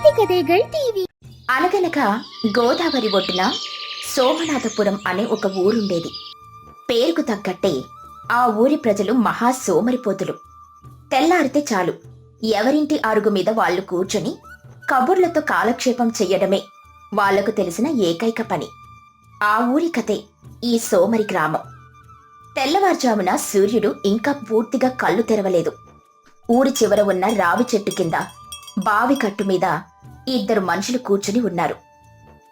நீதி கதைகள் டிவி అనగనగా గోదావరి ఒడ్డున సోమనాథపురం అనే ఒక ఊరుండేది పేరుకు తగ్గట్టే ఆ ఊరి ప్రజలు మహా సోమరిపోతులు తెల్లారితే చాలు ఎవరింటి అరుగు మీద వాళ్ళు కూర్చొని కబుర్లతో కాలక్షేపం చెయ్యడమే వాళ్లకు తెలిసిన ఏకైక పని ఆ ఊరి కథే ఈ సోమరి గ్రామం తెల్లవారుజామున సూర్యుడు ఇంకా పూర్తిగా కళ్ళు తెరవలేదు ఊరి చివర ఉన్న రావి చెట్టు కింద బావి కట్టు మీద ఇద్దరు మనుషులు కూర్చుని ఉన్నారు.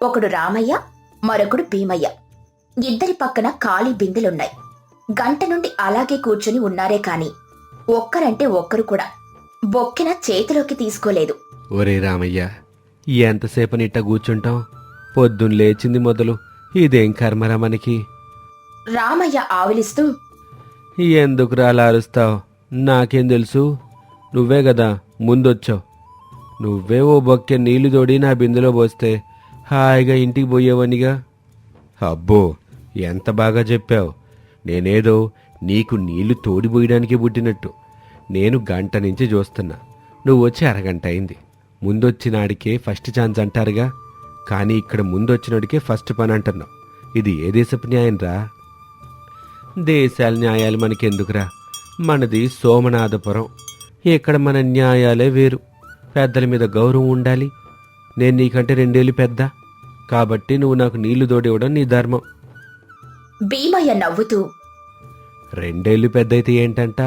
ఒకడు రామయ్య మరొకడు భీమయ్య. ఇద్దరి పక్కన ఖాళీ బిందెలున్నాయి. గంట నుండి అలాగే కూర్చుని ఉన్నారే కాని ఒక్కరంటే ఒక్కరు కూడా బొక్కిన చేతిలోకి తీసుకోలేదు. ఒరే రామయ్య ఎంతసేపనిట్ట కూర్చుంటాం? పొద్దున్న లేచింది మొదలు. ఇదేం కర్మరా మనకి? రామయ్య ఆవిలిస్తూ ఎందుకు అలా అరుస్తావు? నాకేం తెలుసు? నువ్వే కదా ముందొచ్చావు. నువ్వే ఓ బొక్కె నీళ్ళు తోడి నా బిందెలో పోస్తే హాయిగా ఇంటికి పోయేవనిగా? అబ్బో ఎంత బాగా చెప్పావు. నేనేదో నీకు నీళ్ళు తోడిపోయడానికి పుట్టినట్టు. నేను గంట నుంచి చూస్తున్నా. నువ్వు వచ్చి అరగంట అయింది. ముందొచ్చినాడికే ఫస్ట్ ఛాన్స్ అంటారుగా. కానీ ఇక్కడ ముందొచ్చినాడికే ఫస్ట్ పని అంటున్నావు. ఇది ఏ దేశపు న్యాయం రా? దేశాల న్యాయాలు మనకెందుకురా? మనది సోమనాథపురం. ఇక్కడ మన న్యాయాలే వేరు. పెద్దల మీద గౌరవం ఉండాలి. నేను నీకంటే రెండేళ్ళు పెద్ద. కాబట్టి నువ్వు నాకు నీళ్ళు తోడివ్వడం నీ ధర్మం. భీమయ్య నవ్వుతూ రెండేళ్ళు పెద్దయితే ఏంటంట?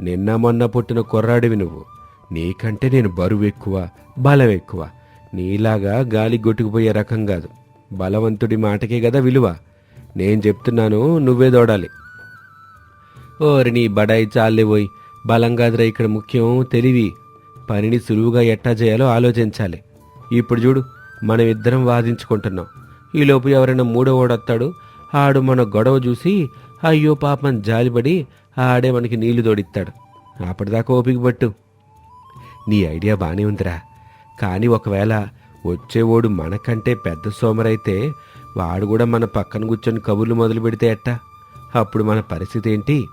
నిన్న మొన్న పుట్టిన కుర్రాడివి నువ్వు. నీకంటే నేను బరువు ఎక్కువ బలం ఎక్కువ. నీలాగా గాలి కొట్టుకుపోయే రకం కాదు. బలవంతుడి మాటకే కదా విలువ. నేను చెప్తున్నాను నువ్వే దోడాలి. ఓరి నీ బడాయి చాలే పోయి బలం కాదురా ఇక్కడ ముఖ్యం తెలివి. పనిని సులువుగా ఎట్టా చేయాలో ఆలోచించాలి. ఇప్పుడు చూడు మనం ఇద్దరం వాదించుకుంటున్నాం ఈలోపు ఎవరైనా మూడో ఓడొస్తాడు ఆడు మన గొడవ చూసి అయ్యో పాపం జాలిపడి ఆడే మనకి నీళ్ళు తోడిస్తాడు. అప్పటిదాకా ఓపిక పట్టు. నీ ఐడియా బాగానే ఉందిరా. కానీ ఒకవేళ వచ్చేవాడు మనకంటే పెద్ద సోమరైతే వాడు కూడా మన పక్కన కూర్చొని కబుర్లు మొదలు పెడితే ఎట్టా? అప్పుడు మన పరిస్థితి ఏంటి?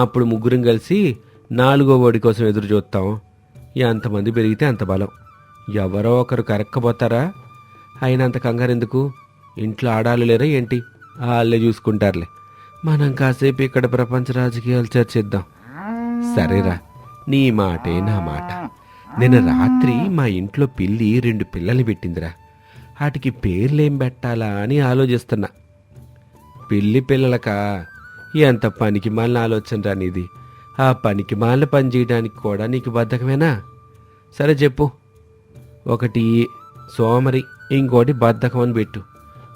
అప్పుడు ముగ్గురం కలిసి నాలుగో ఓడి కోసం ఎదురు చూస్తాం. ఎంతమంది పెరిగితే అంత బలం. ఎవరో ఒకరు కరక్కపోతారా? అయినంత కంగారు ఎందుకు ఇంట్లో ఆడాలు లేరా ఏంటి? వాళ్ళే చూసుకుంటారులే. మనం కాసేపు ఇక్కడ ప్రపంచ రాజకీయాలు చర్చిద్దాం. సరేరా నీ మాటే నా మాట. నిన్న రాత్రి మా ఇంట్లో పిల్లి రెండు పిల్లల్ని పెట్టిందిరా. వాటికి పేర్లేం పెట్టాలా అని ఆలోచిస్తున్నా. పిల్లి పిల్లలకా? ఎంత పనికి మళ్ళీ ఆలోచన రానిది ఆ పనికి మాలిన పని చేయడానికి కూడా నీకు బద్ధకమేనా? సరే చెప్పు. ఒకటి సోమరి ఇంకోటి బద్ధకం అని పెట్టు.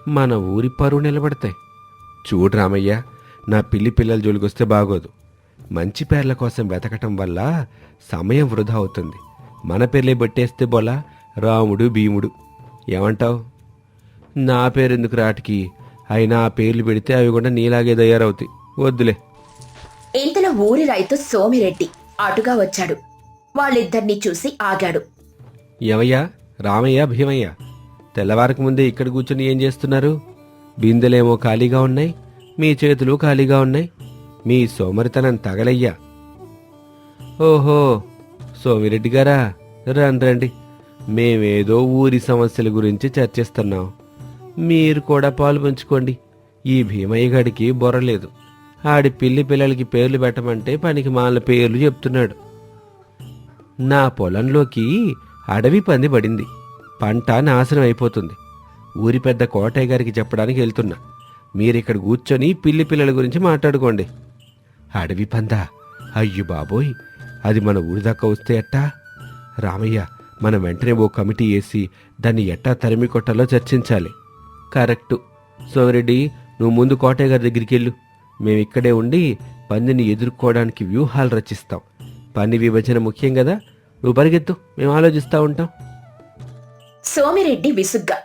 మన ఊరి పరువు నిలబడతాయి. చూడు రామయ్య నా పిల్లి పిల్లల జోలికొస్తే బాగోదు. మంచి పేర్ల కోసం వెతకటం వల్ల సమయం వృధా అవుతుంది. మన పేర్లే పెట్టేస్తే బొలా రాముడు భీముడు. ఏమంటావు? నా పేరు ఎందుకు రాటికి? అయినా ఆ పేర్లు పెడితే అవి కూడా నీలాగే తయారవుతాయి. వద్దులే. ఇంతలో ఊరి రైతు సోమిరెడ్డి అటుగా వచ్చాడు. వాళ్ళిద్దరినీ చూసి ఆగాడు. ఎవయ్యా రామయ్య భీమయ్య? తెల్లవారకు ముందే ఇక్కడ కూర్చొని ఏం చేస్తున్నారు? బిందెలేమో ఖాళీగా ఉన్నాయి మీ చేతులు ఖాళీగా ఉన్నాయి మీ సోమరితనం తగలయ్యా. ఓహో సోమిరెడ్డి గారా? రండి రండి. మేమేదో ఊరి సమస్యల గురించి చర్చిస్తున్నాం. మీరు కూడా పాలు పంచుకోండి. ఈ భీమయ్య గడికి బొర్రలేదు ఆడి పిల్లి పిల్లలకి పేర్లు పెట్టమంటే పనికి మాల పేర్లు చెప్తున్నాడు. నా పొలంలోకి అడవి పంది పడింది. పంట నాశనం అయిపోతుంది. ఊరి పెద్ద కోటయ్య గారికి చెప్పడానికి వెళ్తున్నా. మీరిక్కడ కూర్చొని పిల్లి పిల్లల గురించి మాట్లాడుకోండి. అడవి పందా అయ్యో బాబోయ్ అది మన ఊరి దాకా వస్తే ఎట్టా? రామయ్య మనం వెంటనే ఓ కమిటీ వేసి దాన్ని ఎట్టా తరిమి కొట్టాలో చర్చించాలి. కరెక్టు. సోమిరెడ్డి నువ్వు ముందు కోటయ్య గారి దగ్గరికి వెళ్ళు. మేము ఇక్కడే ఉండి పందిని ఎదుర్కోవడానికి వ్యూహాలు రచిస్తాం. పని విభజన ముఖ్యం కదా? నువ్వు పరిగెత్తు మేము ఆలోచిస్తూ ఉంటాం. సోమిరెడ్డి విసుగ్గా.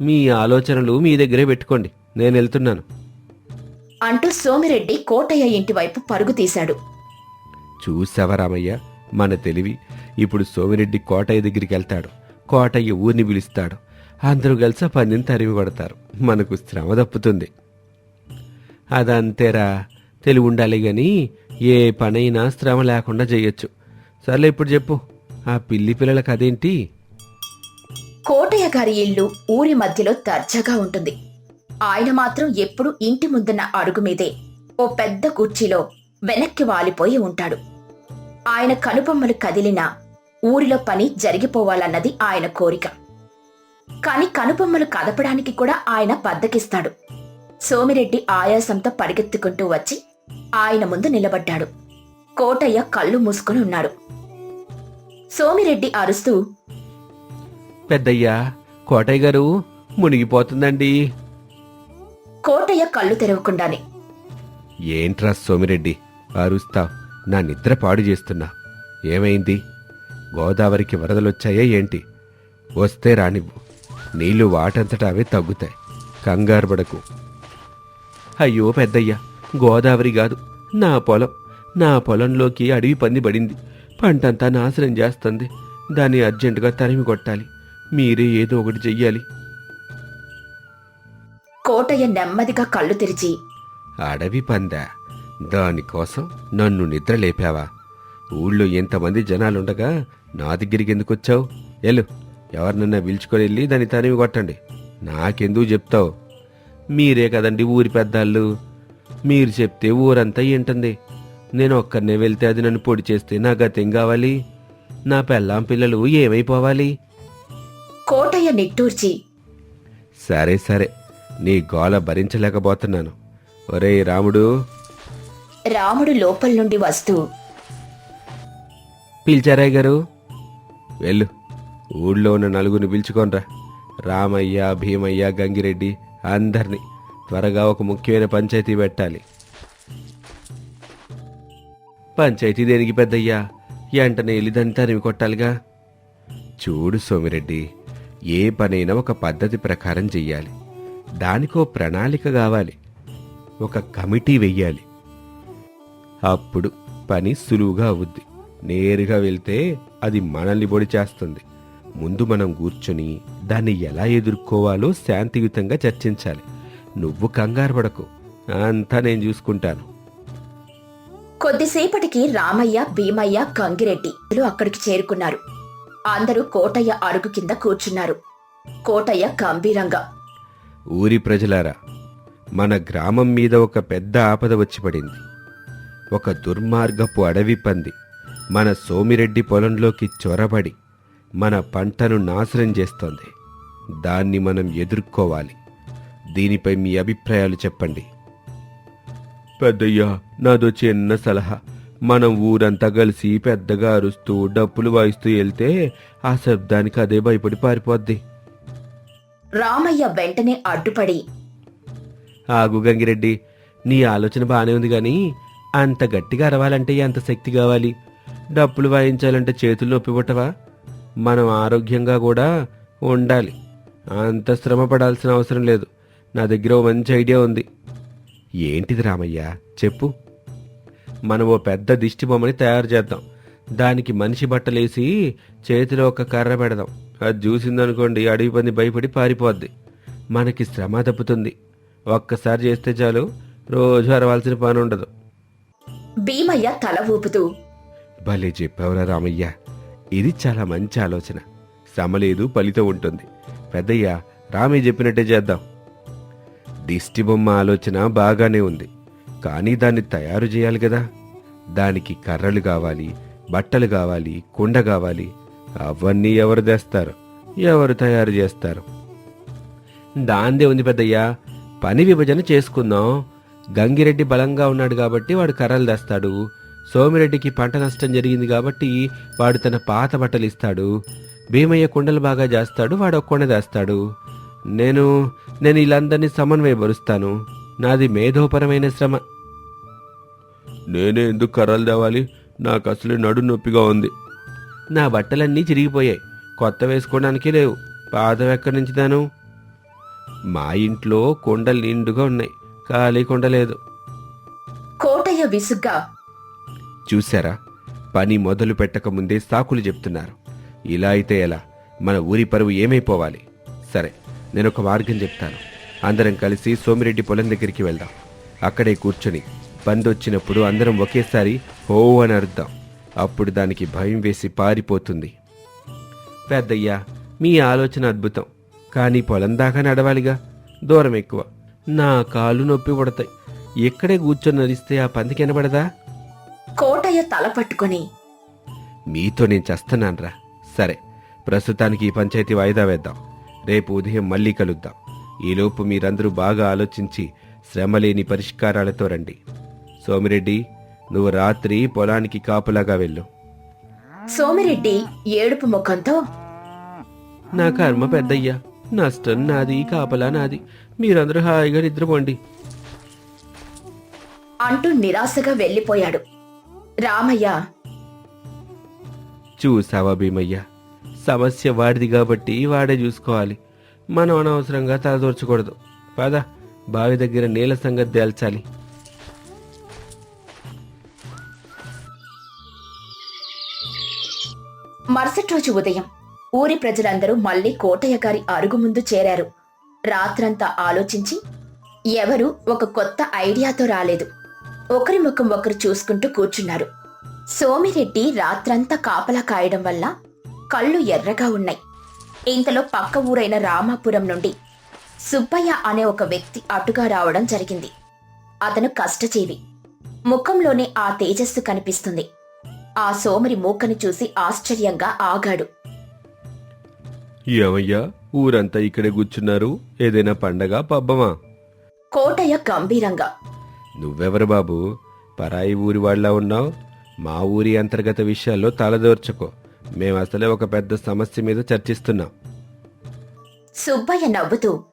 మీ ఆలోచనలు మీ దగ్గరే పెట్టుకోండి నేను వెళ్తున్నాను. అంటూ సోమిరెడ్డి కోటయ్య ఇంటి వైపు పరుగు తీశాడు. చూసావా రామయ్య మన తెలివి. ఇప్పుడు సోమిరెడ్డి కోటయ్య దగ్గరికి వెళ్తాడు. కోటయ్య ఊరిని పిలుస్తాడు. అందరూ కలిసి ఆ పందిని తరిమి కొడతారు మనకు శ్రమ తప్పుతుంది. అదంతేరా. తెలివి ఉండాలి కానీ ఏ పనైనా శ్రమ లేకుండా చేయొచ్చు సర్లే ఇప్పుడు చెప్పు ఆ పిల్లి పిల్లల కదేంటి కోటయ్య గారి ఇల్లు ఊరి మధ్యలో దర్జాగా ఉంటుంది. ఆయన మాత్రం ఎప్పుడు ఇంటి ముందున్న అడుగు మీదే ఓ పెద్ద కుర్చీలో వెనక్కి వాలిపోయి ఉంటాడు. ఆయన కనుబొమ్మలు కదిలినా ఊరిలో పని జరిగిపోవాలన్నది ఆయన కోరిక. కాని కనుబొమ్మలు కదపడానికి కూడా ఆయన బద్దకిస్తాడు. సోమిరెడ్డి ఆయాసంతో పరిగెత్తుకుంటూ వచ్చి ఆయన ముందు నిలబడ్డాడు. కోటయ్య కళ్ళు మూసుకుని ఉన్నాడు. సోమిరెడ్డి అరుస్తూ పెద్దయ్యా కోటయ్య గారు మునిగిపోతుందండి. కోటయ్య కళ్ళు తెరవకుండానే ఏంట్రా సోమిరెడ్డి అరుస్తావ్ నా నిద్ర పాడు చేస్తున్నా. ఏమైంది? గోదావరికి వరదలొచ్చాయా ఏంటి? వస్తే రానివ్వు. నీళ్ళు వాటంతటా అవే తగ్గుతాయి. కంగారు పడకు. అయ్యో పెద్దయ్య గోదావరి కాదు. నా పొలం నా పొలంలోకి అడవి పంది పడింది. పంటంతా నాశనం చేస్తుంది. దాన్ని అర్జెంటుగా తరిమి కొట్టాలి. మీరే ఏదో ఒకటి చెయ్యాలి. కోటయ్య నెమ్మదిగా కళ్ళు తెరిచి అడవి పందా దానికోసం నన్ను నిద్ర లేపావా? ఊళ్ళో ఎంతమంది జనాలుండగా నా దగ్గరికి ఎందుకు వచ్చావు? ఎల్లు ఎవరినన్నా పిలుచుకొని వెళ్ళి దాన్ని తనివి కొట్టండి. నాకెందుకు చెప్తావు? మీరే కదండి ఊరి పెద్దాళ్ళు మీరు చెప్తే ఊరంతా ఏంటుంది? నేను ఒక్కరినే వెళ్తే అది నన్ను పొడి చేస్తే నా గతేం కావాలి? నా పెళ్ళాం పిల్లలు ఏమైపోవాలి? కోటయ్య నిట్టూర్చి. సరే సరే. నీ గోల భరించలేకపోతున్నాను. ఒరేయ్ రాముడు. రాముడు లోపల నుండి వస్తూ. పిలిచారాయ్ గారు? వెళ్ళు. ఊళ్ళో ఉన్న నలుగురిని పిలుచుకోనరా రామయ్య భీమయ్య గంగిరెడ్డి అందరినీ త్వరగా ఒక ముఖ్యమైన పంచాయతీ పెట్టాలి. పంచాయతీ దేనికి పెద్దయ్యా? ఎంటనే వెళ్ళి దాన్ని తరిమి కొట్టాలిగా? చూడు సోమిరెడ్డి ఏ పనైనా ఒక పద్ధతి ప్రకారం చెయ్యాలి. దానికో ప్రణాళిక కావాలి. ఒక కమిటీ వెయ్యాలి. అప్పుడు పని సులువుగా అవుద్ది. నేరుగా వెళ్తే అది మనల్ని పొడి చేస్తుంది. ముందు మనం కూర్చొని దాన్ని ఎలా ఎదుర్కోవాలో శాంతియుతంగా చర్చించాలి. నువ్వు కంగారు పడకు. అంతా నేను చూసుకుంటాను. కొద్దిసేపటికి రామయ్య భీమయ్య గంగిరెడ్డి లు అక్కడికి చేరుకున్నారు. అందరూ కోటయ్య అరుగు కింద కూర్చున్నారు. కోటయ్య గంభీరంగా ఊరి ప్రజలారా మన గ్రామం మీద ఒక పెద్ద ఆపద వచ్చి పడింది. ఒక దుర్మార్గపు అడవి పంది మన సోమిరెడ్డి పొలంలోకి చొరబడి మన పంటను నాశనం చేస్తోంది. దాన్ని మనం ఎదుర్కోవాలి. దీనిపై మీ అభిప్రాయాలు చెప్పండి. పెద్దయ్యా నాదో చిన్న సలహా. మనం ఊరంతా కలిసి పెద్దగా అరుస్తూ డప్పులు వాయిస్తూ వెళ్తే ఆ శబ్దానికి అదే భయపడి పారిపోద్ది. రామయ్య వెంటనే అడ్డుపడి ఆగు గంగిరెడ్డి నీ ఆలోచన బానే ఉంది గాని అంత గట్టిగా అరవాలంటే ఎంత శక్తి కావాలి? డప్పులు వాయించాలంటే చేతులు నొప్పి పుట్టవా? మనం ఆరోగ్యంగా కూడా ఉండాలి. అంత శ్రమ పడాల్సిన అవసరం లేదు. నా దగ్గర ఓ మంచి ఐడియా ఉంది. ఏంటిది రామయ్య? చెప్పు. మనం ఓ పెద్ద దిష్టి బొమ్మని తయారు చేద్దాం. దానికి మనిషి బట్టలేసి చేతిలో ఒక కర్ర పెడదాం. అది చూసిందనుకోండి అడవి పంది భయపడి పారిపోద్ది. మనకి శ్రమ తప్పుతుంది. ఒక్కసారి చేస్తే చాలు రోజు అరవాల్సిన పని ఉండదు భీమయ్య తల ఊపుతూ భలే చెప్పావురా రామయ్య. ఇది చాలా మంచి ఆలోచన. శ్రమ లేదు ఫలితం ఉంటుంది. పెద్దయ్య రామే చెప్పినట్టే చేద్దాం. దిష్టి బొమ్మ ఆలోచన బాగానే ఉంది. కానీ దాన్ని తయారు చేయాలి కదా. దానికి కర్రలు కావాలి బట్టలు కావాలి కుండ కావాలి. అవన్నీ ఎవరు తెస్తారు? ఎవరు తయారు చేస్తారు? దాందే ఉంది పెద్దయ్యా. పని విభజన చేసుకుందాం. గంగిరెడ్డి బలంగా ఉన్నాడు కాబట్టి వాడు కర్రలు తెస్తాడు. సోమిరెడ్డికి పంట నష్టం జరిగింది కాబట్టి వాడు తన పాత బట్టలు ఇస్తాడు. భీమయ్య కుండలు బాగా చేస్తాడు వాడు కొండ తెస్తాడు నేను నేను వీళ్ళందరినీ సమన్వయపరుస్తాను నాది మేధోపరమైన శ్రమ. నేనే ఎందుకు కర్రలు తేవాలి? నాకు అసలు నడు నొప్పిగా ఉంది. నా బట్టలన్నీ చిరిగిపోయాయి. కొత్త వేసుకోవడానికి లేవు. పాదం ఎక్కడి నుంచి దాను మా ఇంట్లో కొండలు నిండుగా ఉన్నాయి. ఖాళీ కొండ లేదు. కోటయ్య విసుగ్గా చూసారా పని మొదలు పెట్టక ముందే సాకులు చెప్తున్నారు. ఇలా అయితే ఎలా? మన ఊరి పరువు ఏమైపోవాలి? సరే నేను ఒక మార్గం చెప్తాను. అందరం కలిసి సోమిరెడ్డి పొలం దగ్గరికి వెళ్దాం. అక్కడే కూర్చొని బంద్ వచ్చినప్పుడు అందరం ఒకేసారి హో అని అరుద్దాం. అప్పుడు దానికి భయం వేసి పారిపోతుంది. పెద్దయ్యా మీ ఆలోచన అద్భుతం. కానీ పొలం దాకా నడవాలిగా? దూరం ఎక్కువ. నా కాళ్ళు నొప్పి పడతాయి ఎక్కడే కూర్చొని నడిస్తే ఆ పందికి వినబడదా కోటయ్య తల పట్టుకొని. మీతో నేను చేస్తున్నానరా. సరే ప్రస్తుతానికి ఈ పంచాయతీ వాయిదా వేద్దాం. రేపు ఉదయం మళ్ళీ కలుద్దాం. ఈలోపు మీరందరూ బాగా ఆలోచించి శ్రమలేని పరిష్కారాలతో రండి. సోమిరెడ్డి నువ్వు రాత్రి పొలానికి కాపులాగా వెళ్ళు. సోమిరెడ్డి ఏడుపు ముఖంతో నా కర్మ పెద్దయ్యా నష్టం నాది కాపలా నాది. మీరందరూ హాయిగా నిద్రపోండి. అంటూ నిరాశగా వెళ్ళిపోయాడు. రామయ్య. చూసావా భీమయ్య? సమస్య వాడిది కాబట్టి వాడే చూసుకోవాలి. మనం అనవసరంగా తలదూర్చకూడదు. పద బావి దగ్గర నీళ్ళ సంగతి తేల్చాలి. మరుసటి రోజు ఉదయం ఊరి ప్రజలందరూ మళ్ళీ కోటయ్య గారి అరుగు ముందు చేరారు. రాత్రంతా ఆలోచించి ఎవరు ఒక కొత్త ఐడియాతో రాలేదు. ఒకరి ముఖం ఒకరు చూసుకుంటూ కూర్చున్నారు. సోమిరెడ్డి రాత్రంతా కాపలా కాయడం వల్ల కళ్ళు ఎర్రగా ఉన్నాయి. ఇంతలో పక్క ఊరైన రామాపురం నుండి సుబ్బయ్య అనే ఒక వ్యక్తి అటుగా రావడం జరిగింది. అతను కష్టజీవి. ముఖంలోనే ఆ తేజస్సు కనిపిస్తుంది. ఆ సోమరి మూకని చూసి ఆశ్చర్యంగా ఆగాడు. ఏమయ్యా ఊరంతా ఇక్కడే కూర్చున్నారు? ఏదైనా పండగ పబ్బమా? కోటయ్య గంభీరంగా నువ్వెవరు బాబు? పరాయి ఊరి వాళ్ళ ఉన్నావు? మా ఊరి అంతర్గత విషయాల్లో తలదూర్చకో. మేము అసలే ఒక పెద్ద సమస్య మీద చర్చిస్తున్నాం. సుబ్బయ్య నవ్వుతూ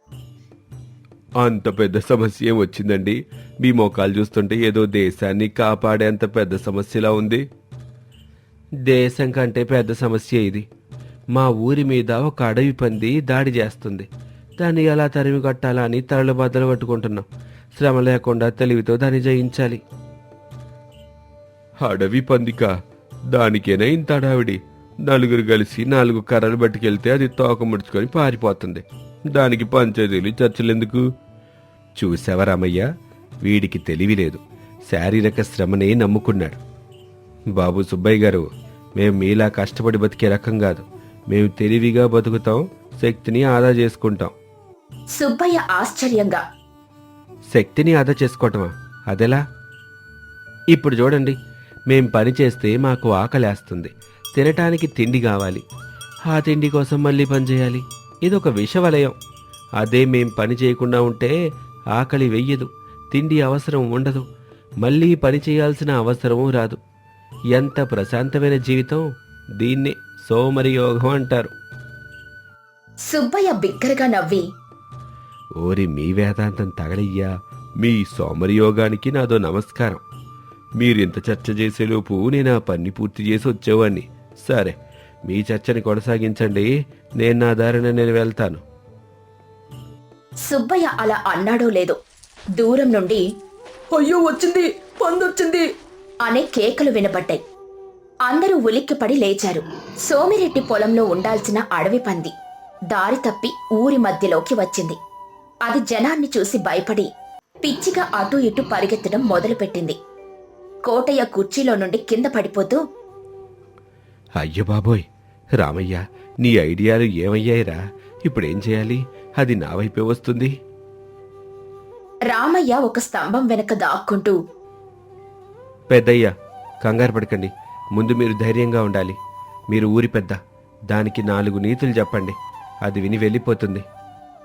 అంత పెద్ద సమస్య ఏం వచ్చిందండి? మీ మోకాలు చూస్తుంటే ఏదో దేశాన్ని కాపాడేంత పెద్ద సమస్యలా ఉంది. దేశం కంటే పెద్ద సమస్య ఇది. మా ఊరి మీద ఒక అడవి పంది దాడి చేస్తుంది. దాన్ని ఎలా తరిమి కొట్టాలా అని తరలు బద్దలు పట్టుకుంటున్నాం. శ్రమ లేకుండా తెలివితో దాన్ని జయించాలి. అడవి పందిక. దానికేనా ఇంత అడావిడి నలుగురు కలిసి నాలుగు కర్రలు పట్టుకెళ్తే అది తోక ముడుచుకొని పారిపోతుంది. దానికి పంచాయతీలు చర్చలెందుకు చూసావా రామయ్య? వీడికి తెలివి లేదు. శారీరక శ్రమనే నమ్ముకున్నాడు. బాబు సుబ్బయ్య గారు మేము మీలా కష్టపడి బతికే రకం కాదు. మేము తెలివిగా బతుకుతాం శక్తిని ఆదా చేసుకుంటాం. సుబ్బయ్య ఆశ్చర్యంగా శక్తిని ఆదా చేసుకోవటమా? అదెలా? ఇప్పుడు చూడండి మేం పని చేస్తే మాకు ఆకలేస్తుంది. తినటానికి తిండి కావాలి. ఆ తిండి కోసం మళ్ళీ పని చేయాలి. ఇదొక విషవలయం. అదే మేం పని చేయకుండా ఉంటే ఆకలి వెయ్యదు తిండి అవసరం ఉండదు. మళ్ళీ పని చేయాల్సిన అవసరమూ రాదు. ఎంత ప్రశాంతమైన జీవితం దీన్నే సోమరి యోగం అంటారు. సుబ్బయ్య బిగ్గరగా నవ్వి ఓరి మీ వేదాంతం తగలయ్యా. మీ సోమరియోగానికి నాదో నమస్కారం. మీరింత చర్చ చేసేలోపు నేను ఆ పని పూర్తి చేసి వచ్చేవాణ్ణి. సరే మీ చర్చని కొనసాగించండి. నేను నా దారిన నేను వెళ్తాను సుబ్బయ్య అలా అన్నాడో లేదో దూరం నుండి అయ్యో వచ్చింది పందొచ్చింది. అనే కేకలు వినబడ్డాయి అందరూ ఉలిక్కిపడి లేచారు. సోమిరెడ్డి పొలంలో ఉండాల్సిన అడవి పంది దారి తప్పి ఊరి మధ్యలోకి వచ్చింది. అది జనాన్ని చూసి భయపడి పిచ్చిగా అటూ ఇటూ పరిగెత్తడం మొదలుపెట్టింది. కోటయ్య కుర్చీలో నుండి కింద పడిపోతూ అయ్యో బాబోయ్ రామయ్య నీ ఐడియాలు ఏమయ్యాయిరా? ఇప్పుడేం చేయాలి? అది నా వైపే వస్తుంది. రామయ్య ఒక స్తంభం వెనక దాక్కుంటూ పెద్దయ్య కంగారు పడకండి. ముందు మీరు ధైర్యంగా ఉండాలి. మీరు ఊరి పెద్ద దానికి నాలుగు నీతులు చెప్పండి. అది విని వెళ్ళిపోతుంది.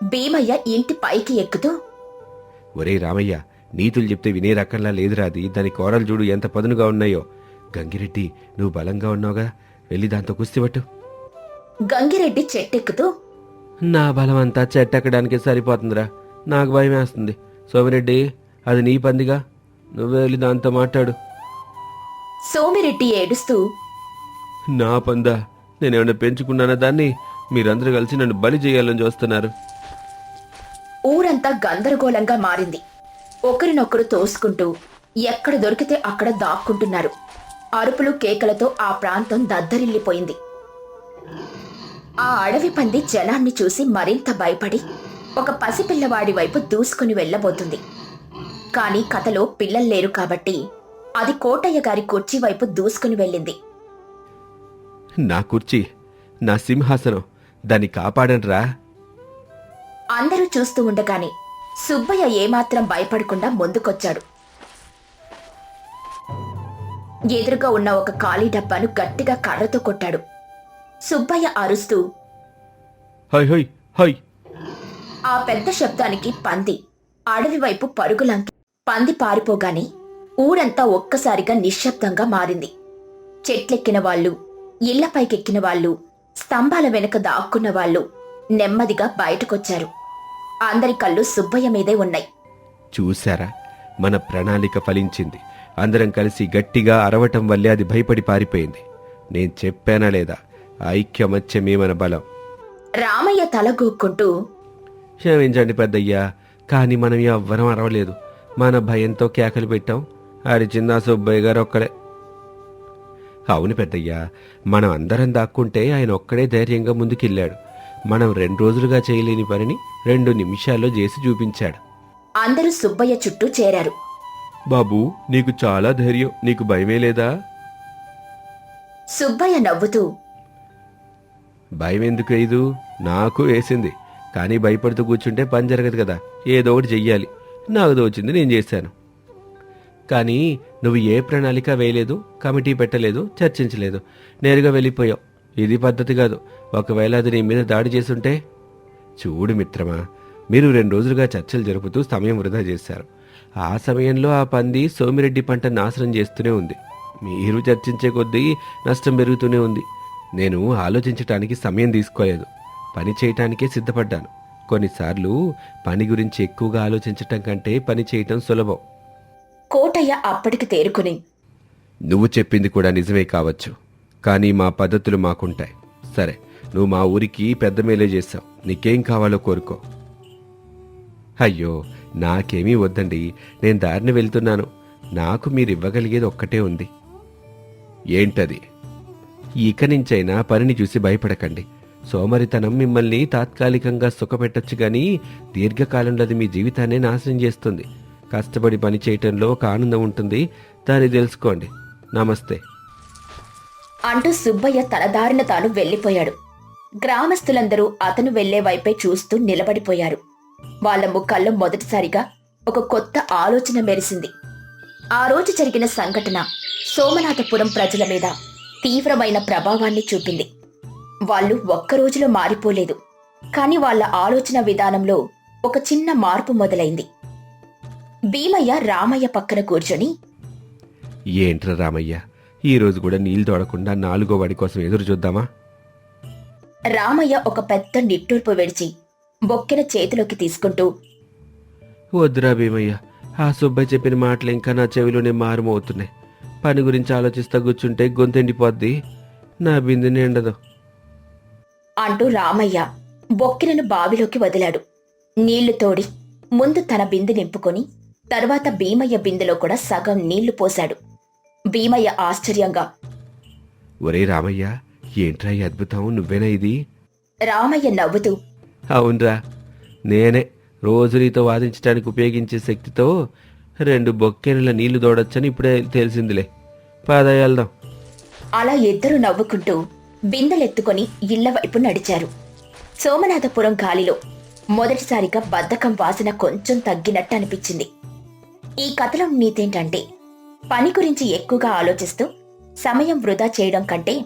భీమయ్య ఇంటి పైకి ఎక్కుతూ ఒరే రామయ్య నీతులు చెప్తే వినే రకంలా లేదురా అది. దాని కోరలు చూడు ఎంత పదునుగా ఉన్నాయో. గంగిరెడ్డి నువ్వు బలంగా ఉన్నావుగా. వెళ్ళి దాంతో కుస్తీ పట్టు. గంగిరెడ్డి చెట్టెక్కుతూ నా బలం అంతా చెట్టెక్కడానికి సరిపోతుందిరా. నాకు భయం వేస్తుంది. సోమిరెడ్డి అది నీ పందిగా. నువ్వే వెళ్ళి దాంతో మాట్లాడు. సోమిరెడ్డి ఏడుస్తూ నా పందా నేనేమన్నా పెంచుకున్నానా దాన్ని? మీరందరూ కలిసి నన్ను బలి చేయాలని చూస్తున్నారు. ఊరంతా గందరగోళంగా మారింది. ఒకరినొకరు తోసుకుంటూ ఎక్కడ దొరికితే అక్కడ దాక్కుంటున్నారు. అరుపులు కేకలతో ఆ ప్రాంతం దద్దరిల్లిపోయింది. ఆ అడవి పంది జనాన్ని చూసి మరింత భయపడి ఒక పసిపిల్లవాడి వైపు దూసుకుని వెళ్ళబోతుంది. కాని కథలో పిల్లలు లేరు కాబట్టి అది కోటయ్య గారి కుర్చీ వైపు దూసుకుని వెళ్ళింది. నా కుర్చీ నా సింహాసనం దాన్ని కాపాడనరా అందరూ చూస్తూ ఉండగానే సుబ్బయ్య ఏమాత్రం భయపడకుండా ముందుకొచ్చాడు. ఎదురుగా ఉన్న ఒక ఖాళీ డబ్బాను గట్టిగా కర్రతో కొట్టాడు. సుబ్బయ్య అరుస్తూ హై హై హై. ఆ పెద్ద శబ్దానికి పంది అడవి వైపు పరుగులంకి పంది పారిపోగానే ఊరంతా ఒక్కసారిగా నిశ్శబ్దంగా మారింది. చెట్లెక్కిన వాళ్ళు ఇళ్ళపైకెక్కిన వాళ్ళు స్తంభాల వెనుక దాక్కున్న వాళ్ళు నెమ్మదిగా బయటకొచ్చారు. అందరి కళ్ళు సుబ్బయ్య మీదే ఉన్నాయి. చూశారా? మన ప్రణాళిక ఫలించింది. అందరం కలిసి గట్టిగా అరవటం వల్లే అది భయపడి పారిపోయింది. నేను చెప్పానా లేదా? ఐక్యమత్యమే మన బలం. రామయ్య తల గోక్కుంటూ క్షమించండి పెద్దయ్యా కానీ మనం ఎవ్వరం అరవలేదు. మన భయంతో కేకలు పెట్టాం. అరిచిందా సుబ్బయ్య గారు ఒక్కడే. అవును పెద్దయ్యా మనం అందరం దాక్కుంటే ఆయన ఒక్కడే ధైర్యంగా ముందుకెళ్ళాడు. మనం రెండు రోజులుగా చేయలేని పనిని రెండు నిమిషాల్లో చేసి చూపించాడు. అందరూ సుబ్బయ్య చుట్టూ చేరారు. బాబు నీకు చాలా ధైర్యం. నీకు భయమే లేదా? సుబ్బయ్య నవ్వుతూ భయం ఎందుకు వేయదు నాకు వేసింది. కానీ భయపడుతూ కూర్చుంటే పని జరగదు కదా. ఏదో ఒకటి చెయ్యాలి. నాకు దోచింది నేను చేశాను. కానీ నువ్వు ఏ ప్రణాళిక వేయలేదు కమిటీ పెట్టలేదు చర్చించలేదు. నేరుగా వెళ్ళిపోయావు. ఇది పద్ధతి కాదు. ఒకవేళ అది నీ మీద దాడి చేసుంటే? చూడు మిత్రమా మీరు రెండు రోజులుగా చర్చలు జరుపుతూ సమయం వృధా చేశారు. ఆ సమయంలో ఆ పంది సోమిరెడ్డి పంట నాశనం చేస్తూనే ఉంది. మీరు చర్చించే కొద్దీ నష్టం పెరుగుతూనే ఉంది. నేను ఆలోచించటానికి సమయం తీసుకోలేదు. పని చేయటానికే సిద్ధపడ్డాను. కొన్నిసార్లు పని గురించి ఎక్కువగా ఆలోచించటం కంటే పని చేయటం సులభం. కోటయ్య అప్పటికి తేరుకుని నువ్వు చెప్పింది కూడా నిజమే కావచ్చు. కానీ మా పద్ధతులు మాకుంటాయి. సరే నువ్వు మా ఊరికి పెద్ద మేలే చేశావు. నీకేం కావాలో కోరుకో. అయ్యో నాకేమీ వద్దండి. నేను దారిని వెళ్తున్నాను. నాకు మీరు ఇవ్వగలిగేది ఒక్కటే ఉంది. ఏంటది? ఇక నుంచైనా పనిని చూసి భయపడకండి. సోమరితనం మిమ్మల్ని తాత్కాలికంగా సుఖపెట్టచ్చు కానీ దీర్ఘకాలంలో అది మీ జీవితాన్ని నాశనం చేస్తుంది. కష్టపడి పని చేయటంలో ఒక ఆనందం ఉంటుంది. దాన్ని తెలుసుకోండి. నమస్తే. అంటూ సుబ్బయ్య తనదారిన తాను వెళ్ళిపోయాడు. గ్రామస్తులందరూ అతను వెళ్ళే వైపే చూస్తూ నిలబడిపోయారు. వాళ్ళ ముఖాల్లో మొదటిసారిగా ఒక కొత్త ఆలోచన మెరిసింది. ఆ రోజు జరిగిన సంఘటన సోమనాథపురం ప్రజల మీద తీవ్రమైన ప్రభావాన్ని చూపింది. వాళ్ళు ఒక్క రోజులో మారిపోలేదు. కాని వాళ్ళ ఆలోచన విధానంలో ఒక చిన్న మార్పు మొదలైంది. భీమయ్య రామయ్య పక్కన కూర్చొని ఏంట్రా రామయ్య ఈ రోజు కూడా నీళ్ళు తోడకుండా నాలుగో వాడి కోసం ఎదురు చూద్దామా? రామయ్య ఒక పెద్ద నిట్టూర్పు విడిచి బొక్కెన చేతిలోకి తీసుకుంటూ వద్దురా భీమయ్య ఆ సుబ్బయ్య చెప్పిన మాటలు ఇంకా నా చెవిలోనే మారుమవుతున్నాయి. పని గురించి ఆలోచిస్తా కూర్చుంటే గొంతెండిపోద్ది. నా బిందు నిండదు అంటూ రామయ్య బొక్కెనను బావిలోకి వదిలాడు. నీళ్ళు తోడి ముందు తన బిందె నింపుకొని తర్వాత భీమయ్య బిందెలో కూడా సగం నీళ్ళు పోశాడు. భీమయ్య ఆశ్చర్యంగా. ఒరే రామయ్య ఏంట్రా ఈ అద్భుతం? నువ్వేనా ఇది? రామయ్య నవ్వుతూ అవునరా. నేనే రోజు నీతో వాదించడానికి ఉపయోగించే శక్తితో రెండు బొక్కెనుల నీళ్ళు తోడొచ్చని ఇప్పుడే తెలిసిందిలే. పద వెళ్దాం. అలా ఇద్దరు నవ్వుకుంటూ బిందెలెత్తుకొని ఇళ్ళ వైపు నడిచారు. సోమనాథపురం గాలిలో మొదటిసారిగా బద్ధకం వాసన కొంచెం తగ్గినట్టు అనిపించింది. ఈ కథలో నీతేంటంటే పని గురించి ఎక్కువగా ఆలోచిస్తూ సమయం వృధా చేయడం కంటే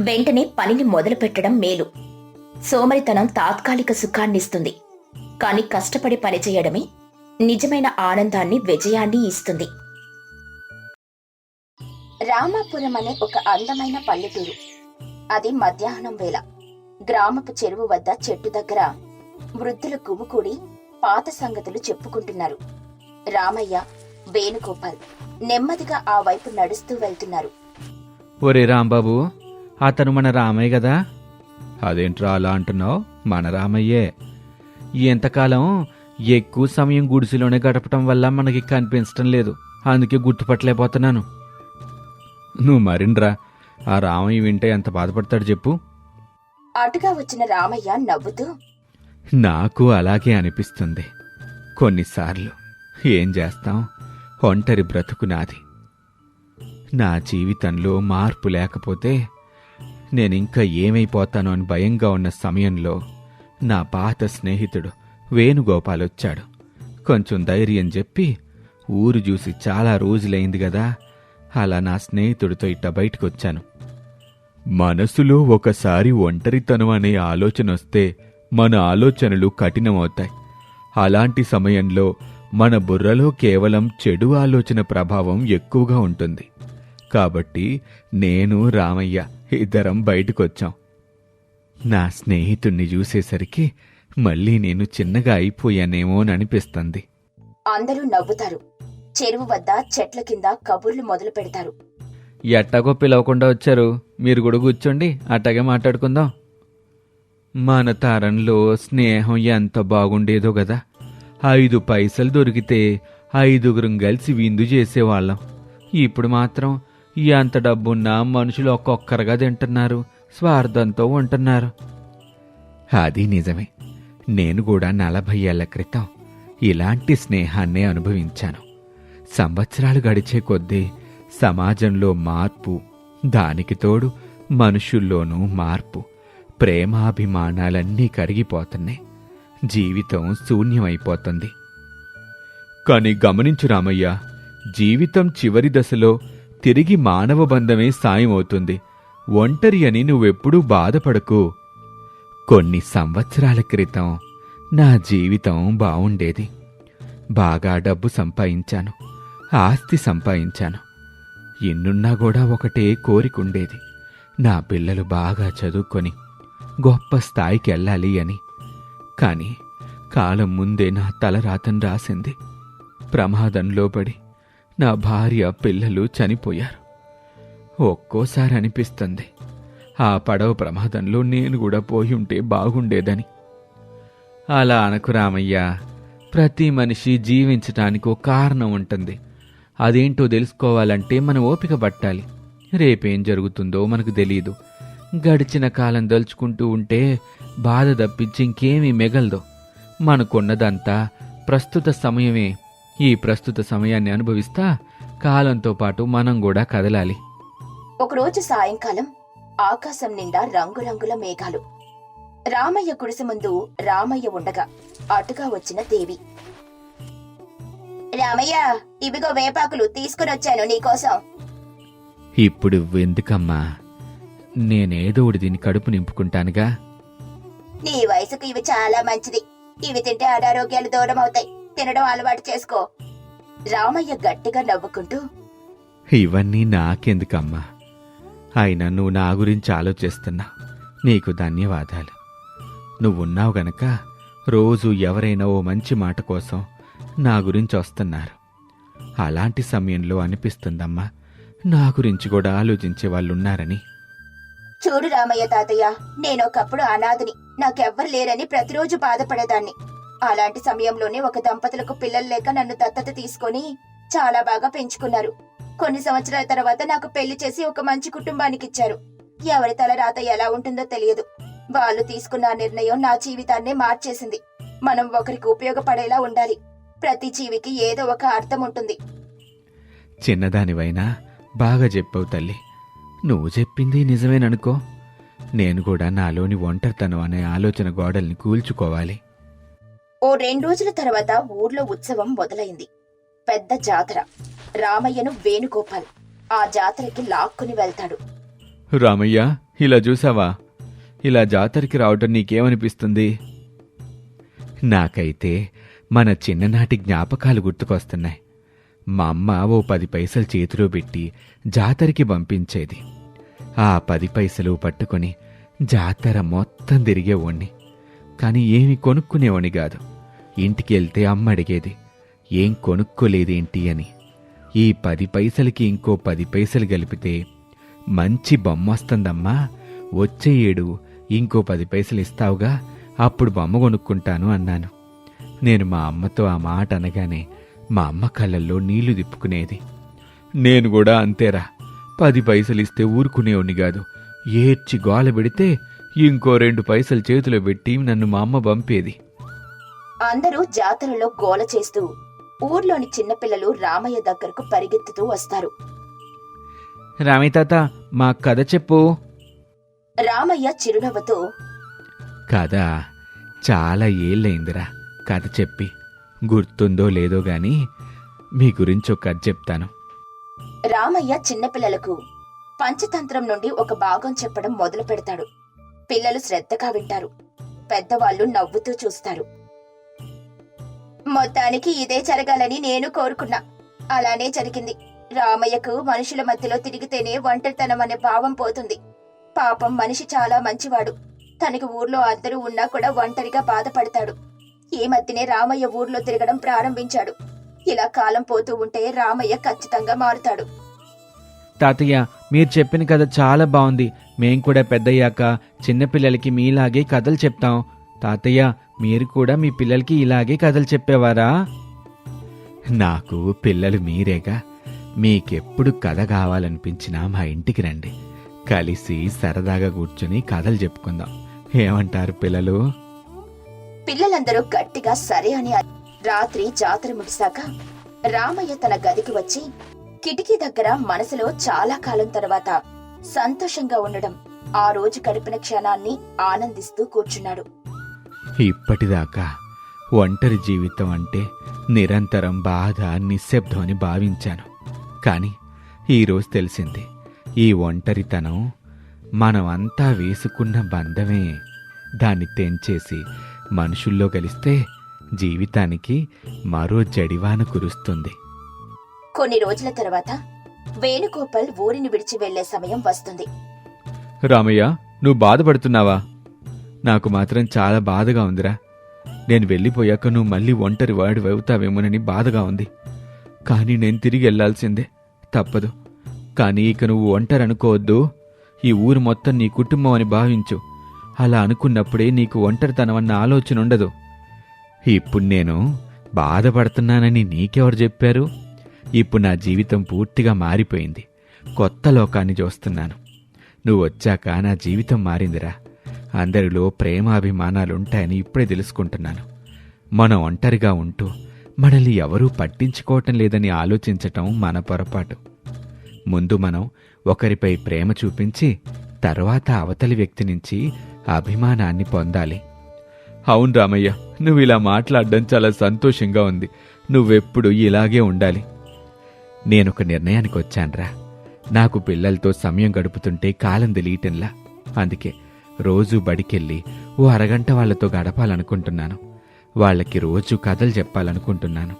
వెంటనే పనిని మొదలుపెట్టడం మేలు. సోమరితనం తాత్కాలిక సుఖాన్నిస్తుంది. కాని కష్టపడి పని చేయడమే నిజమైన ఆనందాన్ని విజయాన్ని ఇస్తుంది. రామాపురం అనే ఒక అందమైన పల్లెటూరు. అది మధ్యాహ్నం వేళ. గ్రామపు చెరువు వద్ద చెట్టు దగ్గర వృద్ధులు గుమ్ముకూడి పాత సంగతులు చెప్పుకుంటున్నారు. రామయ్య వేణుగోపాల్ నెమ్మదిగా ఆ వైపు నడుస్తూ వెళ్తున్నారు. ఒరే రాంబాబు అతను మన రామయ్య కదా అదేంట్రా అలా అంటున్నావు? మన రామయ్యే. ఎంతకాలం ఎక్కువ సమయం గుడిసెలోనే గడపటం వల్ల మనకి కనిపించటం లేదు. అందుకే గుర్తుపట్టలేకపోతున్నాను. నువ్వు మరినరా ఆ రామయ్య వింటే ఎంత బాధపడతాడు చెప్పు. అటుగా వచ్చిన రామయ్య నవ్వుతూ నాకు అలాగే అనిపిస్తుంది. కొన్నిసార్లు ఏం చేస్తాం? ఒంటరి బ్రతుకు నాది. నా జీవితంలో మార్పు లేకపోతే నేనింకా ఏమైపోతానో అని భయంగా ఉన్న సమయంలో నా పాత స్నేహితుడు వేణుగోపాల్ వచ్చాడు కొంచెం ధైర్యం చెప్పి ఊరు చూసి చాలా రోజులైంది కదా అలా నా స్నేహితుడితో ఇట్ట బయటకొచ్చాను. మనసులో ఒకసారి ఒంటరితనం అనే ఆలోచన వస్తే మన ఆలోచనలు కఠినమవుతాయి. అలాంటి సమయంలో మన బుర్రలో కేవలం చెడు ఆలోచన ప్రభావం ఎక్కువగా ఉంటుంది. కాబట్టి నేను రామయ్య ఇద్దరం బయటకొచ్చాం. నా స్నేహితుణ్ణి చూసేసరికి మళ్ళీ నేను చిన్నగా అయిపోయానేమో అని అనిపిస్తుంది అందరూ నవ్వుతారు. చెరువు వద్ద చెట్ల కింద కబుర్లు మొదలు పెడతారు. ఎట్టాగో పిలవకుండా వచ్చారు. మీరు కూడా కూర్చోండి అట్టాగే మాట్లాడుకుందాం. మన తరంలో స్నేహం ఎంత బాగుండేదో కదా ఐదు పైసలు దొరికితే ఐదుగురం కలిసి విందు చేసేవాళ్ళం. ఇప్పుడు మాత్రం ఎంత డబ్బున్నా మనుషులు ఒక్కొక్కరుగా తింటున్నారు స్వార్థంతో ఉంటున్నారు. అది నిజమే. నేను కూడా నలభై ఏళ్ళ క్రితం ఇలాంటి స్నేహాన్నే అనుభవించాను. సంవత్సరాలు గడిచే కొద్దీ సమాజంలో మార్పు దానికి తోడు మనుషుల్లోనూ మార్పు ప్రేమాభిమానాలన్నీ కరిగిపోతున్నాయి. జీవితం శూన్యమైపోతుంది. కాని గమనించు రామయ్య జీవితం చివరి దశలో తిరిగి మానవ బంధమే సాయం అవుతుంది ఒంటరి అని నువ్వెప్పుడూ బాధపడకు. కొన్ని సంవత్సరాల క్రితం నా జీవితం బావుండేది. బాగా డబ్బు సంపాదించాను ఆస్తి సంపాదించాను. ఎన్నున్నా కూడా ఒకటే కోరికుండేది. నా పిల్లలు బాగా చదువుకొని గొప్ప స్థాయికి వెళ్ళాలి అని. కాని కాలం ముందే నా తలరాతను రాసింది. ప్రమాదంలో పడి నా భార్య పిల్లలు చనిపోయారు. ఒక్కోసారి అనిపిస్తుంది ఆ పడవ ప్రమాదంలో నేను కూడా పోయి ఉంటే బాగుండేదని. అలా అనకు రామయ్య ప్రతి మనిషి జీవించటానికి ఒక కారణం ఉంటుంది. అదేంటో తెలుసుకోవాలంటే మనం ఓపిక పట్టాలి. రేపేం జరుగుతుందో మనకు తెలియదు గడిచిన కాలం దలుచుకుంటూ ఉంటే బాధ తప్పించి ఇంకేమీ మిగలదు. మనకున్నదంతా ప్రస్తుత సమయమే. ఈ ప్రస్తుత సమయాన్ని అనుభవిస్తా కాలంతో పాటు మనం కూడా కదలాలి. ఒకరోజు సాయంకాలం ఆకాశం నిండా రంగురంగుల మేఘాలు. రామయ్య గుడిసె ముందు రామయ్య ఉండగా అటుగా వచ్చిన దేవి. రామయ్య ఇవిగో వేపాకులు తీసుకుని వచ్చాను నీకోసం. ఇప్పుడు ఎందుకమ్మా నేనేదో ఒకటి దీని కడుపు నింపుకుంటానుగా. నీ వయసుకు ఇవి చాలా మంచిది. ఇవి తింటే అనారోగ్యాలు దూరం అవుతాయి. తినడం అలవాటు చేసుకో. రామయ్య గట్టిగా నవ్వుకుంటూ ఇవన్నీ నాకెందుకమ్మా? అయినా నువ్వు నా గురించి ఆలోచిస్తున్నా. నీకు ధన్యవాదాలు. నువ్వున్నావు గనక రోజు ఎవరైనా ఓ మంచి మాట కోసం నా గురించి వస్తున్నారు. అలాంటి సమయంలో అనిపిస్తుందమ్మా నా గురించి కూడా ఆలోచించే వాళ్ళున్నారని. చూడు రామయ్య తాతయ్య నేను ఒకప్పుడు అనాథని. నాకెవ్వరు లేరని ప్రతిరోజు బాధపడేదాన్ని. అలాంటి సమయంలోనే ఒక దంపతులకు పిల్లలు లేక నన్ను దత్తత తీసుకొని చాలా బాగా పెంచుకున్నారు. కొన్ని సంవత్సరాల తర్వాత నాకు పెళ్ళి చేసి ఒక మంచి కుటుంబానికి ఇచ్చారు ఎవరి తల రాత ఎలా ఉంటుందో తెలియదు. వాళ్ళు తీసుకున్న నిర్ణయం నా జీవితాన్నే మార్చేసింది. మనం ఒకరికి ఉపయోగపడేలా ఉండాలి. ప్రతి జీవికి ఏదో ఒక అర్థం ఉంటుంది. చిన్నదానివైనా బాగా చెప్పావు తల్లి. నువ్వు చెప్పింది నిజమేననుకో. నేను కూడా నాలోని ఒంటరితనం అనే ఆలోచన గోడల్ని కూల్చుకోవాలి. ఓ రెండు రోజుల తర్వాత ఊర్లో ఉత్సవం మొదలైంది. పెద్ద జాతర. రామయ్యను వేణుగోపాల్. ఆ జాతరకి లాక్కుని వెళ్తాడు. రామయ్య ఇలా చూసావా? ఇలా జాతరకి రావటం నీకేమనిపిస్తుంది? నాకైతే మన చిన్ననాటి జ్ఞాపకాలు గుర్తుకొస్తున్నాయి. మా అమ్మ ఓ పది పైసలు చేతిలో పెట్టి జాతరకి పంపించేది. ఆ పది పైసలు పట్టుకొని జాతర మొత్తం తిరిగేవాణ్ణి కానీ ఏమి కొనుక్కునేవాణ్ణి కాదు. ఇంటికి వెళ్తే అమ్మ అడిగేది ఏం కొనుక్కోలేదేంటి అని. ఈ పది పైసలకి ఇంకో పది పైసలు కలిపితే మంచి బొమ్మ వస్తుందమ్మా. వచ్చే ఏడు ఇంకో పది పైసలు ఇస్తావుగా అప్పుడు బొమ్మ కొనుక్కుంటాను అన్నాను. నేను మా అమ్మతో ఆ మాట అనగానే మా అమ్మ కళ్ళల్లో నీళ్ళు తిప్పుకునేది. నేను కూడా అంతేరా పది పైసలు ఇస్తే ఊరుకునేవాణ్ణి కాదు. ఏడ్చి గోల పెడితే ఇంకో రెండు పైసలు చేతిలో పెట్టి నన్ను మా అమ్మ పంపేది. అందరూ జాతరలో గోల చేస్తూ ఊర్లోని చిన్నపిల్లలు రామయ్య దగ్గరకు పరిగెత్తుతూ వస్తారు. రామయ్య తాత మా కథ చెప్పు. రామయ్య చిరునవ్వుతో కథ చాలా ఏళ్ళైందిరా కథ చెప్పి. గుర్తుందో లేదో గాని మీ గురించి ఒక కథ చెప్తాను. రామయ్య చిన్నపిల్లలకు పంచతంత్రం నుండి ఒక భాగం చెప్పడం మొదలు పెడతాడు. పిల్లలు శ్రద్ధగా వింటారు. పెద్దవాళ్ళు నవ్వుతూ చూస్తారు. మొత్తానికి ఇదే జరగాలని నేను కోరుకున్నా. అలానే జరిగింది. రామయ్యకు మనుషుల మధ్యలో తిరిగితేనే ఒంటరితనం అనే భావం పోతుంది. పాపం మనిషి చాలా మంచివాడు. తనకి ఊర్లో అందరూ ఉన్నా కూడా ఒంటరిగా బాధపడతాడు. ఈ మధ్యనే రామయ్య ఊర్లో తిరగడం ప్రారంభించాడు. ఇలా కాలం పోతూ ఉంటే రామయ్య ఖచ్చితంగా మారుతాడు. తాతయ్య మీరు చెప్పిన కథ చాలా బాగుంది. మేం కూడా పెద్దయ్యాక చిన్నపిల్లలకి మీలాగే కథలు చెప్తాం. తాతయ్య మీరు కూడా మీ పిల్లలకి ఇలాగే కథలు చెప్పేవారా? నాకు పిల్లలు మీరేగా. మీకెప్పుడు కథ కావాలనిపించినా మా ఇంటికి రండి. కలిసి సరదాగా కూర్చుని కథలు చెప్పుకుందాం. ఏమంటారు పిల్లలు? పిల్లలందరూ గట్టిగా సరే అని రాత్రి జాతర ముగిశాక రామయ్య తన గదికి వచ్చి కిటికీ దగ్గర మనసులో చాలా కాలం తర్వాత సంతోషంగా ఉండడం ఆ రోజు గడిపిన క్షణాన్ని ఆనందిస్తూ కూర్చున్నాడు. ఇప్పటిదాకా ఒంటరి జీవితం అంటే నిరంతరం బాధ నిశ్శబ్దం అని భావించాను. కానీ ఈరోజు తెలిసింది ఈ ఒంటరితనం మనం అంతా వేసుకున్న బంధమే. దాన్ని తెంచేసి మనుషుల్లో కలిస్తే జీవితానికి మరో జడివాన కురుస్తుంది. కొన్ని రోజుల తర్వాత వేణుగోపాల్ ఊరిని విడిచి వెళ్ళే సమయం వస్తుంది. రామయ్య నువ్వు బాధపడుతున్నావా? నాకు మాత్రం చాలా బాధగా ఉందిరా. నేను వెళ్ళిపోయాక నువ్వు మళ్ళీ ఒంటరి వాడి అవుతావేమోనని బాధగా ఉంది. కానీ నేను తిరిగి వెళ్ళాల్సిందే తప్పదు. కానీ ఇక నువ్వు ఒంటరి అనుకోవద్దు. ఈ ఊరు మొత్తం నీ కుటుంబం అని భావించు. అలా అనుకున్నప్పుడే నీకు ఒంటరితనం అన్న ఆలోచన ఉండదు. ఇప్పుడు నేను బాధపడుతున్నానని నీకెవరు చెప్పారు? ఇప్పుడు నా జీవితం పూర్తిగా మారిపోయింది. కొత్త లోకాన్ని చూస్తున్నాను. నువ్వు వచ్చాక నా జీవితం మారిందిరా. అందరిలో ప్రేమాభిమానాలుంటాయని ఇప్పుడే తెలుసుకుంటున్నాను. మనం ఒంటరిగా ఉంటూ మనల్ని ఎవరూ పట్టించుకోవటం లేదని ఆలోచించటం మన పొరపాటు. ముందు మనం ఒకరిపై ప్రేమ చూపించి తర్వాత అవతలి వ్యక్తి నుంచి అభిమానాన్ని పొందాలి. అవును రామయ్య నువ్వు ఇలా మాట్లాడడం చాలా సంతోషంగా ఉంది. నువ్వెప్పుడు ఇలాగే ఉండాలి. నేనొక నిర్ణయానికి వచ్చాన్రా. నాకు పిల్లలతో సమయం గడుపుతుంటే కాలం తెలియటంలా. అందుకే రోజు బడికెళ్ళి ఓ అరగంట వాళ్ళతో గడపాలనుకుంటున్నాను. వాళ్ళకి రోజు కథలు చెప్పాలనుకుంటున్నాను.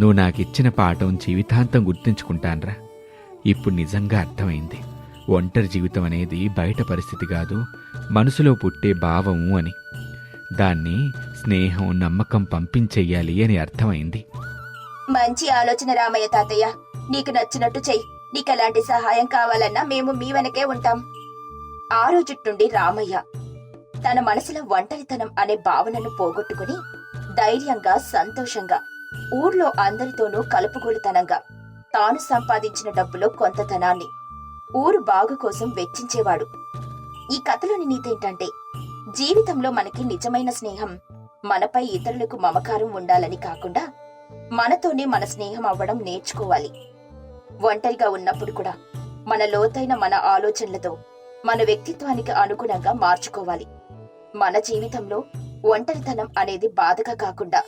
నువ్వు నాకిచ్చిన పాఠం జీవితాంతం గుర్తుంచుకుంటాన్రా. ఇప్పుడు నిజంగా అర్థమైంది. ఒంటరి జీవితం అనేది బయట పరిస్థితి కాదు. మనసులో పుట్టే భావము అని. దాన్ని స్నేహం నమ్మకం పంపించెయ్యాలి అని అర్థమైంది. మంచి ఆలోచన రామయ్య తాతయ్య. నీకు నచ్చినట్టు చెయ్యి. నీకు ఎలాంటి సహాయం కావాలన్నా మేము మీ వెనకే ఉంటాం. ఆ రోజు నుండి రామయ్య తన మనసులో ఒంటరితనం అనే భావనను పోగొట్టుకుని ధైర్యంగా సంతోషంగా ఊర్లో అందరితోనూ కలుపుగోలుతనంగా తాను సంపాదించిన డబ్బులో కొంత ధనాన్ని ఊరు బాగు కోసం వెచ్చించేవాడు. ఈ కథలోని నీతేంటంటే జీవితంలో మనకి నిజమైన స్నేహం. మనపై ఇతరులకు మమకారం ఉండాలని కాకుండా మనతోనే మన స్నేహం అవ్వడం నేర్చుకోవాలి. ఒంటరిగా ఉన్నప్పుడు కూడా మన లోతైన మన ఆలోచనలతో మన వ్యక్తిత్వానికి అనుగుణంగా మార్చుకోవాలి. మన జీవితంలో ఒంటరితనం అనేది బాధగా కాకుండా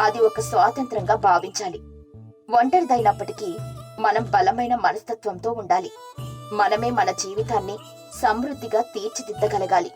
అది ఒక స్వాతంత్రంగా భావించాలి. ఒంటరిదైనప్పటికీ మనం బలమైన మనస్తత్వంతో ఉండాలి. మనమే మన జీవితాన్ని సమృద్ధిగా తీర్చిదిద్దగలగాలి.